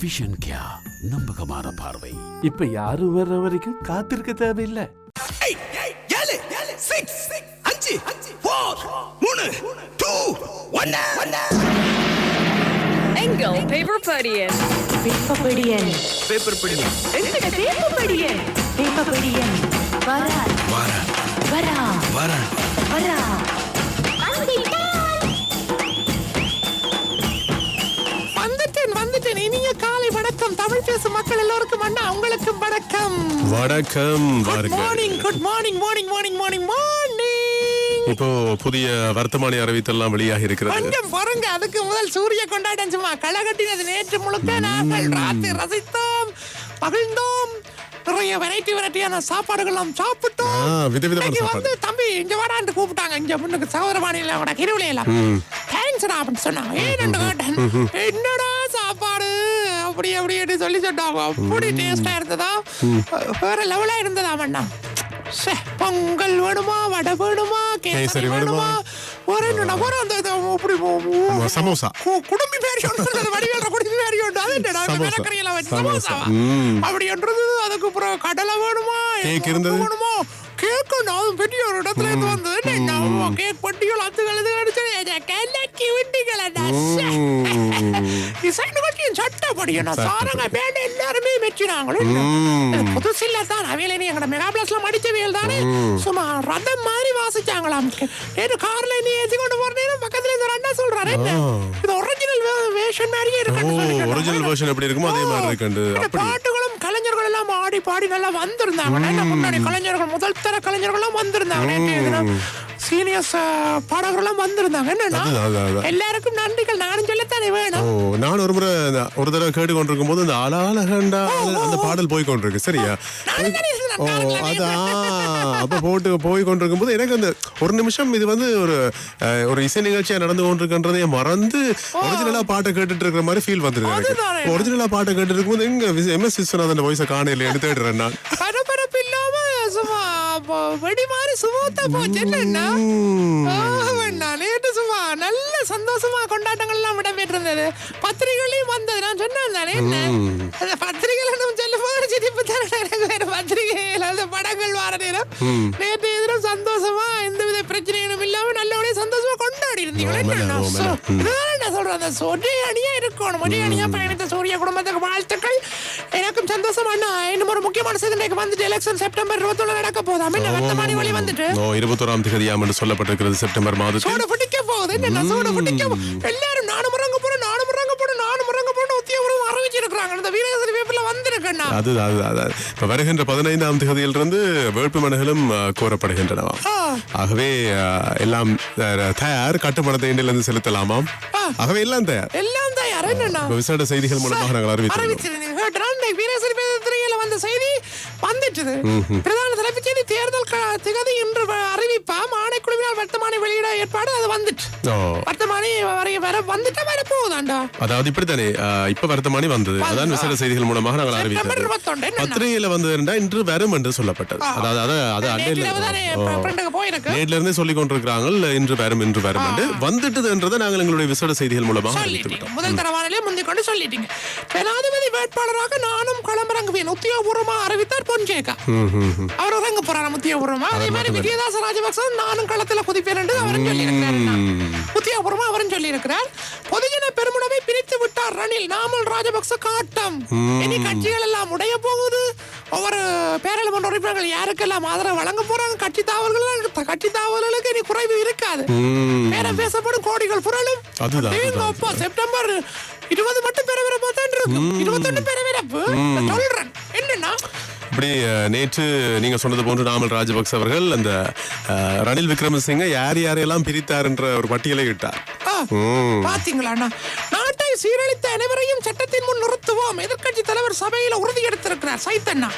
Vision கியா நம்பகமான பார்வை. இப்ப யாரும் வர்ற வரைக்கும் காத்திருக்க தேவையில்லை. அஞ்சு ஃபோர் மூணு டூ ஒன்னு எங்கள் பேப்பர் படியன் பேப்பபடியன் பேப்பர் படி எங்கட பேப்பபடியன் பேப்பபடியன் வரா வாரா வரா வாரா வரா பேசும் மக்கள் எல்லோருக்கும் அண்ணா உங்களுக்கும் வணக்கம். வணக்கம் good morning good morning morning morning morning morning இப்போ புதிய வர்த்தமானி அறிவித்தெல்லாம் வெளியாக இருக்கிறது. கொஞ்சம் பாருங்க அதுக்கு முதல் சூரிய கொண்டாட்டம் சும்மா களை கட்டினது நேற்று முழுக்க நாங்கள் ராத்திரி ரசித்தோம் மகிழ்ந்தோம் நிறைய வெரைட்டி வெரைட்டியான சாப்பாடுகள்லாம் சாப்பிட்டோம். விதவிதமான. வந்து தம்பி இங்க வாடான்னு கூப்பிட்டாங்க. இங்க முன்னுக்கு சகோதரபாணியில கூட கிருவிலையில. தேங்க்ஸ்டா அப்படின்னு சொன்னாங்க. ஏன்னு கேட்டேன் என்னடா அப்படி அப்படி சொல்லி சொன்னாங்க அப்படி டேஸ்டா இருந்ததா? வேற லெவலா இருந்ததா அண்ணா பொங்கல் வேணுமா வடை வேணுமா கேசரி வேணுமா? ஒரு ஒரு அந்த அப்படி சமோசா. குடும்பி பேரி ஒன்று வடிவேல குடும்பி பேரி அது என்னடா சமோசா. மிளகறியில வச்சு சமோசா. சமோசாவா ம். அப்படி என்றது அதுக்கு அப்புறம் கடலை வேணுமா கேக் இருந்தது? வேணுமா கேக்கு நான் பெரிய ஒரு இடத்துல இருந்து வந்தது என்ன கேக் பட்டிகள் அது கழுது அடிச்சு கலக்கி விட்டீங்களா டிசைன் பட்டியும் சட்டை படியும் சாரங்க பேண்ட் எல்லாருமே மெச்சினாங்களோ ம். புதுசில்ல தான் அவையில நீ எங்கட மெகா பிளஸ்ல மடிச்ச வேல் தானே சும்மா ரதம் மாதிரி வாசிச்சாங்களாம். நேற்று கார்ல நீ ஏத்தி கொண்டு போற நேரம் பக்கத்துல இந்த அண்ணா சொல்றாரு. இது ஒரிஜினல் வேஷன் மாதிரியே இருக்கு ஒரிஜினல் வெர்ஷன் எப்படி இருக்குமோ அதே மாதிரி இருக்கு பாட்டுகளும் ஆடி பாடி நல்லா வந்திருந்தாங்க. முன்னாடி கலைஞர்கள் முதல் தர கலைஞர்கள் எல்லாம் வந்திருந்தாங்க சீனியர்ஸ் பாடகர்கள் எல்லாம் வந்திருந்தாங்க. என்னன்னா. எல்லாருக்கும் நன்றிகள். நானும் சொல்லத்தானே வேணும் நான். ஒரு முறை ஒரு தடவை கேட்டு கொண்டிருக்கும் போது அந்த அலாலகண்டா அந்த பாடல் போய் கொண்டிருக்கு சரியா ஓ அதான். அப்ப போட்டு போய் கொண்டிருக்கும் போது எனக்கு அந்த ஒரு நிமிஷம் இது வந்து ஒரு அஹ், ஒரு இசை நிகழ்ச்சியா நடந்து கொண்டிருக்கின்றதை மறந்து ஒரிஜினலா பாட்டை கேட்டுட்டு இருக்கிற மாதிரி ஃபீல் வந்துருக்கு. எனக்கு. ஒரிஜினலா பாட்டை கேட்டு இருக்கும்போது எங்க எம் எஸ் விஸ்வநாதன் வாய்ஸை காணையில எடுத்து தேடுறேன் நான். பரபரப்பு இல்லாம சும்மா ப- வெடி மாதிரி சுமூத்தா போச்சு என்னன்னா சந்தோஷமா கொண்டாட்டங்கள் எல்லாம் இடம்பெற்றிருந்தது பத்திரிகைகளையும் வந்தது. நான் சொன்னேன் தானே என்ன அந்த பத்திரிகையில நம்ம சொல்லும் போது சிரிப்பு தானே பத்திரிகைகள் அந்த படங்கள் வர நேரம் நேற்று எதிரும் சந்தோஷமா எந்த வித பிரச்சனைகளும் இல்லாம நல்லபடியா சந்தோஷமா கொண்டாடி இதுதான் நான் சொல்றேன். அந்த ஒரே அணியா இருக்கணும். ஒரே அணியா பயணித்த சூரிய குடும்பத்துக்கு வாழ்த்துக்கள். எனக்கும் சந்தோஷம் அண்ணா. இன்னும் ஒரு முக்கியமான செய்தி வந்துட்டு எலெக்ஷன் செப்டம்பர் இருபத்தொன்னு நடக்க போதாம் என்ன வர்த்தமானி வழி வந்துட்டு. இருபத்தோராம் தேதியாம் என்று சொல்லப்பட்டிருக்கிறது செப்டம்பர் பிடிக்க போகுது என்ன சோட பிடிக்க போ- எல்லாரும் நானும் முறங்க போறேன் நானும் முறங்க போறேன் நானும் முறங்க போறேன் உத்தியோகம் அறிவிச்சிருக்கிறாங்க இந்த வீரகேசரி பேப்பர்ல வந்திருக்கேண்ணா அது அது அது இப்ப வருகின்ற பதினைந்தாம் தேதியிலிருந்து வேட்புமனுகளும் ஆ. ஆகவே எல்லாம் தயார். கட்டுப்பணத்தை இன்றிலிருந்து செலுத்தலாமாம். ஆகவே எல்லாம் தயார். எல்லாம் தயார். இப்ப விசேட செய்திகள் மூலமாக நாங்கள் இந்த வீரேசரி திரையில வந்த செய்தி வந்துட்டுது. பிரதான தலைப்புச் செய்தி தேர்தல் திகதி இன்று அறிவிப்பாம் வர்த்தமானி வெளியிட ஏற்பாடு அது வந்துட்டு. வர்த்தமானி வரைய வர வந்துட்டா வர போகுதாண்டா? அதாவது இப்படித்தானே அஹ், இப்ப வந்தது. அதான் விசேட செய்திகள் மூலமாக நாங்கள் செப்டம்பர் அறிவித்தது இருபத்தொன்று என்னண்ணா? பத்திரிகையில வந்ததுண்டா இன்று வரும் என்று சொல்லப்பட்டது. அதாவது அது அது அண்டையில் தானே ஃப்ரெண்டுக்கு போயிருக்கு நேட்ல இருந்தே சொல்லிக் கொண்டிருக்கிறாங்க இன்று வரும் இன்று வரும் என்று. வந்துட்டதுன்றதை நாங்கள் எங்களுடைய விசேட செய்திகள் மூலமாக அறிவித்து சொல்லிட்டீங்க விட்டோம். முதல் தரவானிலே முந்திக் கொண்டு சொல்லிட்டீங்க. ஜனாதிபதி வேட்பாளராக நானும் களமிறங்குவேன் உத்தியோகபூர்வமா அறிவித்தார் பொன்சேகா அவர் இறங்க போறாரு உத்தியோகபூர்வமா. அதே மாதிரி விஜயதாச ராஜபக்ச நானும் களத்துல குதிப்பேன் என்று அவரும் சொல்லியிருக்கிறார். உத்தியோகபூர்வமா அவரும் சொல்லியிருக்கிறார் பொதுஜன பெருமுடவை பிரித்து விட்டார் ரணில் நாமல் ராஜபக்ச காட்டம். இனி கட்சிகள் எல்லாம் உடைய போகுது. ஒவ்வொரு பேரளமன்ற உறுப்பினர்கள் யாருக்கெல்லாம் ஆதரவு வழங்க போறாங்க? கட்சி தாவல்கள் கட்சி தாவல்களுக்கு இனி குறைவு இருக்காது. பேர பேசப்படும் கோடிகள் புரளும். செப்டம்பர் இருபது மட்டும் பெற பெற பார்த்தா இருக்கும். இருபத்தொன்னு பெற பெறப்பு சொல்றேன். என்னன்னா இப்படி அஹ், நேற்று நீங்க சொன்னது போன்று நாமல் ராஜபக்ச அவர்கள் அந்த ரணில் விக்ரமசிங்க யார் யாரையெல்லாம் பிரித்தார் என்ற ஒரு பட்டியலை இட்டார். பாத்தீங்களா அண்ணா? நாட்டை சீரழித்த அனைவரையும் சட்டத்தின் முன் நிறுத்துவோம். எதிர்க்கட்சி தலைவர் சபையில உறுதி எடுத்திருக்கிறார் சைத்தண்ணா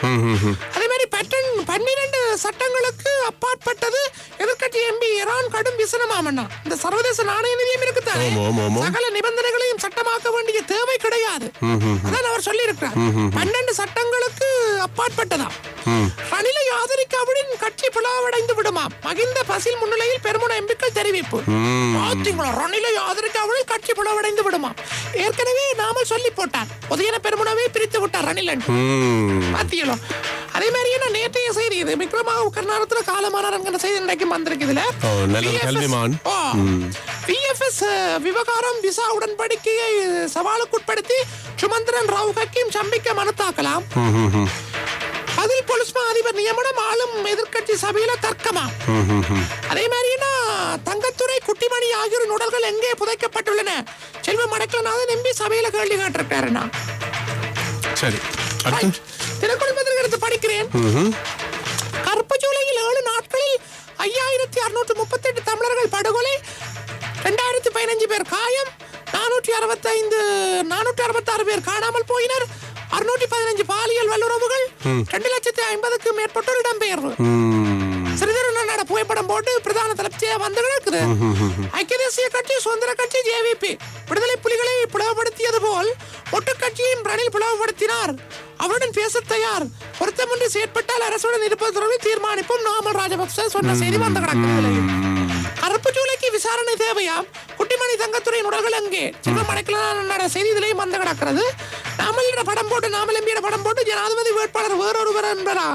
அதே மாதிரி பட்டன் பன்னிரண்டு சட்டங்களுக்கு அப்பாற்பட்டது எதிர்க்கட்சி எம்பி ஈரான் கடும் விசனமாமண்ணா இந்த சர்வதேச நாணய நிதியம் ஆமா. சகல நிபந்தனைகளையும் சட்டமாக்க வேண்டிய தேவை கிடையாது. அதான் அவர் சொல்லி இருக்கிறார் பன்னெண்டு சட்டங்களுக்கு அப்பாற்பட்டதாம். ரணிலை ஆதரிக்காவிடின் கட்சி பிளவடைந்து விடுமாம். மகிந்த பசில் முன்னிலையில் பெருமுன எம்பிக்கள் தெரிவிப்பு. பாத்தீங்களா? ரணிலை ஆதரிக்காவிடில் கட்சி பிளவடைந்து விடுமாம். ஏற்கனவே நாம சொல்லி போட்டார். உதயன பெருமுனவே பிரித்து விட்டார் ரணிலன். பாத்தீங்களோ? அதே மாதிரியே நான் நேற்றைய செய்தி இது. விக்ரமாக கர்நாடகத்துல காலமானார் என்கிற செய்தி இன்றைக்கு வந்திருக்குதுல ஓ, நல்ல ஒரு கல்விமான். பிஎஃப்எஸ் விவகாரம் விசா உடன்படிக்கையை சவாலுக்குட்படுத்தி சுமந்திரன் ராவ் ஹக்கீம் சம்பிக்க மனு தாக்கலாம். அதில் பொலிஸ் மா அதிபர் நியமனம் ஆளும் எதிர்க்கட்சி சபையில தர்க்கமா. அதே மாதிரினா தங்கத்துறை குட்டிமணி ஆகியோர் உடல்கள் எங்கே புதைக்கப்பட்டுள்ளன? செல்வம் அடக்கலநாதன் எம்பி சபையில கேள்வி கேட்டிருக்காருண்ணா. சரி தினக்குடும்பத்திற்கு எடுத்து படிக்கிறேன். கருப்பு ஜூலையில் ஏழு நாட்களில் ஐயாயிரத்தி அறுநூற்று முப்பத்தெட்டு தமிழர்கள் படுகொலை ரெண்டாயிரத்தி பதினஞ்சு பேர் காயம் நானூற்றி அறுபத்தைந்து நானூற்றி அறுபத்தாறு பேர் காணாமல் போயினர் அறுநூற்றி பதினஞ்சு பாலியல் வல்லுறவுகள் ரெண்டு லட்சத்தி ஐம்பதுக்கும் மேற்பட்டோர் இடம்பெயர்வு. ம். சிறிதர் நட புகைப்படம் போட்டு பிரதான தலைப்பியா வந்து கிடக்குது. ஐக்கிய தேசிய கட்சி சுதந்திர கட்சி ஜேவிபி விடுதலை புலிகளை பிளவுபடுத்தியது போல் ஒட்டு கட்சியும் ரணில் பிளவுபடுத்தினார். அவருடன் பேச தயார். பொருத்தமின்றி செயற்பட்டால் அரசுடன் இருப்பது தொடர்பில் தீர்மானிப்போம் நாமல் ராஜபக்ச சொன்ன செய்தி வந்து கிடக்குது கருப்பு ஜூலைக்கு விசாரணை தேவையாம் குட்டிமணி தங்கத்துறையின் உடல்கள் எங்கே? செல்வம் அடைக்கலாம் செய்தி இதுலயும் வந்து கிடக்கிறது. நாமலிட படம் போட்டு நாமல் எம்பியோட படம் போட்டு ஜனாதிபதி வேட்பாளர் வேறொருவர் என்பரா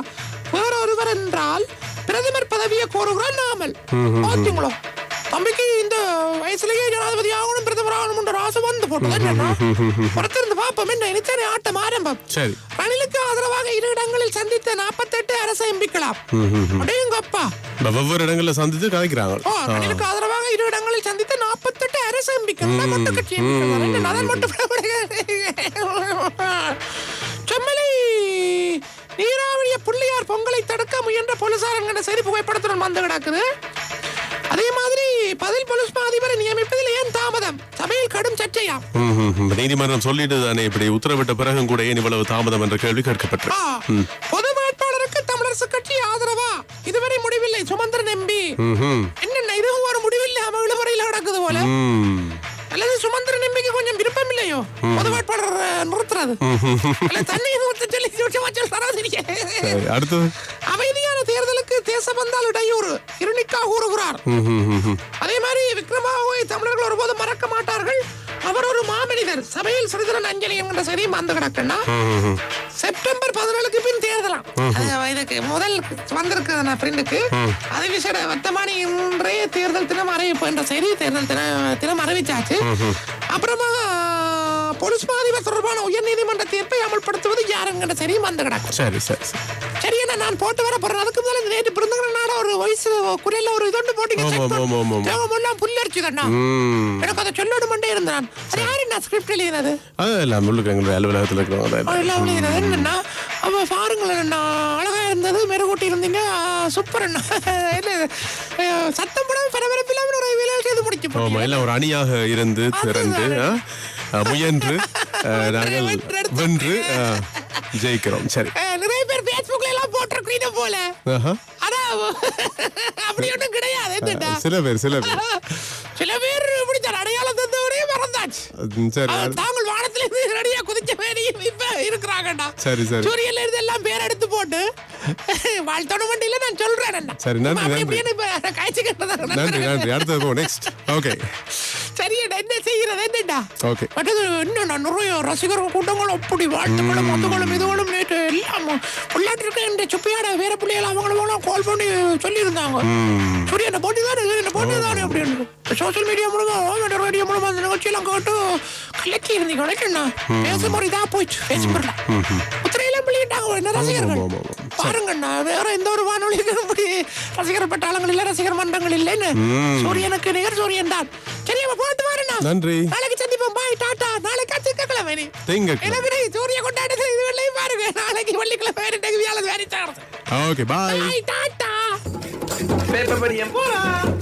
வேறொருவர் என்றால் பிரதமர் பதவியை கோருகிறார் நாமல். பாத்தீங்களோ தம்பிக்கு இந்த வயசுலயே ஜனாதிபதி ஆகணும் பிரதமர் ஆகணும் ராசு வந்து போட்டது என்னன்னா பொறுத்திருந்து பார்ப்போம் என்ன இனித்தானே ஆட்டம் ஆரம்பம். சரி. ரணிலுக்கு ஆதரவாக இரு இடங்களில் சந்தித்த நாற்பத்தெட்டு அரசு எம்பிக்கலாம் இப்ப வெவ்வேறு இடங்கள்ல சந்தித்து கதைக்கிறாங்க ரணிலுக்கு ஆதரவாக இரு இடங்களில் சந்தித்த நாற்பத்தெட்டு அரசு எம்பிக்கள். தான் மொத்த கட்சி அதன் மட்டும் செம்மலை நீராவரிய புள்ளியார் பொங்கலை தடுக்க முயன்ற போலீசார் என்கிற செய்தி புகைப்படத்துடன் வந்து கிடக்குது. பதில் போலீஸ் மா அதிபரை நியமிப்பதில் ஏன் தாமதம்? சபையில் கடும் சர்ச்சையா. நீதிமன்றம் சொல்லிட்டு தானே இப்படி உத்தரவிட்ட பிறகும் கூட ஏன் இவ்வளவு தாமதம் என்ற கேள்வி கேட்கப்பட்டது? பொது வேட்பாளருக்கு தமிழரசு கட்சி ஆதரவா? இதுவரை முடிவில்லை. சுமந்திரன் எம்பி. என்னென்ன இதுவும் ஒரு முடிவில்லை. அவ இழுவரையில் நடக்குது போல. அல்லது சுமந்திரன் எம்பிக்கு கொஞ்சம் விருப்பம் இல்லையோ? பொது வேட்பாளர் நிறுத்துறது. தண்ணி அடுத்தது. அமைதியான தேர்தலுக்கு தேசபந்தால் இடையூறு. இருணிக்கா கூறுகிறார். மறக்க மாட்டார்கள். அவர் ஒரு மாமனிதர். சபையில் சிறிதரன் அஞ்சலி என்கிற செய்தியும் வந்து கிடக்குன்னா செப்டம்பர் பதினேழுக்கு பின் தேர்தலாம். இதுக்கு முதல் வந்திருக்கு நான் ஃப்ரெண்டுக்கு அது விசேட வர்த்தமானி இன்றைய தேர்தல் தினம் அறிவிப்பு என்ற செய்தி தேர்தல் தின தினம் அறிவிச்சாச்சு. அப்புறமா போலீஸ் மாதிபர் தொடர்பான உயர்நீதிமன்ற தீர்ப்பை அமல்படுத்துவது யாருங்கிற செய்தியும் வந்து கிடக்கும். சரி சரி. சரி சரி என்ன நான் போட்டு வர போறேன். அதுக்கு முதல்ல நேற்று பிறந்தவங்க ஒரு வயசு குறையில ஒரு இதொண்டு போட்டீங்க ஆமா, check ஆமா, பண்ணு. ஆமா, ஆமா. தேவம் எல்லாம் புல்லரிச்சு தண்ணா ம். எனக்கு அதை சொல்லோடு மண்டே இருந்தான். அது யாரு நான் ஸ்கிரிப்ட் எழுதினது? அது எல்லாம் முழுக்க எங்களுடைய அலுவலகத்தில் இருக்கிறவங்க எல்லாம் எழுதினது. என்னன்னா அவ பாருங்களேன் அண்ணா அழகா இருந்தது மெருகூட்டி இருந்தீங்க. சூப்பர் அண்ணா இல்ல சத்தம் படம் பரபரப்பு இல்லாம ஒரு வேலை செய்து முடிச்சு ஆமா போட்டீங்க. எல்லாம் ஒரு அணியாக இருந்து திரண்டு முயன்று நாங்கள் வென்று ஜெயிக்கிறோம். சரி அஹ், நிறைய பேர் பேஸ்புக்ல எல்லாம் போட்டிருக்கீங்க போல. அப்படி ஒண்ணும் கிடையாது சில பேர் சில பேர். சில பேர் இப்படித்தான் அடையாளம் தந்தவரே மறந்தாச்சு. சரி. தாங்கள் வானத்துல இருந்து ரெடியா குதிச்ச வேலையும் இப்ப இருக்கிறாங்கடா. சரி சரி. சூரியன்ல இருந்து எல்லாம் பேர் எடுத்து போட்டு வாழ்த்தோட வண்டியில நான் சொல்றேன். சரி, நன்றி, நன்றி. நன்றி அடுத்தது நெக்ஸ்ட் ஓகே இன்னும் நிறைய ரசிகர் கூட்டங்கள் அப்படி வாழ்த்துக்களும் மொத்தங்களும் இதுகளும் நேற்று எல்லாம் உள்ளாட்டிருக்க இந்த சுப்பையாட வேற பிள்ளைகள் அவங்களும் கால் பண்ணி சொல்லியிருந்தாங்க சூரியனை போட்டு தானே என்ன போட்டு தானே அப்படின்னு சோசியல் மீடியா மூலமா ரேடியோ மூலமா அந்த நிகழ்ச்சியெல்லாம் கேட்டு கலக்கி இருந்தீங்க கலக்கிண்ணா பேச முறை தான் போயிடுச்சு பேசப்படல உத்திரையெல்லாம் வெளியிட்டாங்க என்ன ரசிகர்கள். பாருங்கண்ணா வேற எந்த ஒரு வானொலியிலும் இப்படி ரசிகர் பட்டாளங்கள் இல்ல ரசிகர் மன்றங்கள் இல்லைன்னு சூரியனுக்கு நிகர் சூரியன் தான் சரி போட்டு வரேண்ணா நன்றி நாளைக்கு பாய் டாடா நாளைக்கு திங்கக்கிழமை எனக்கு நீ சூரிய கொண்டாடுறது இதுவரையும் பாருங்க. நாளைக்கு வெள்ளிக்கிழமை வேறு வேறு சாடுறது okay bye bye ta-ta. Paper படியம் போலாம்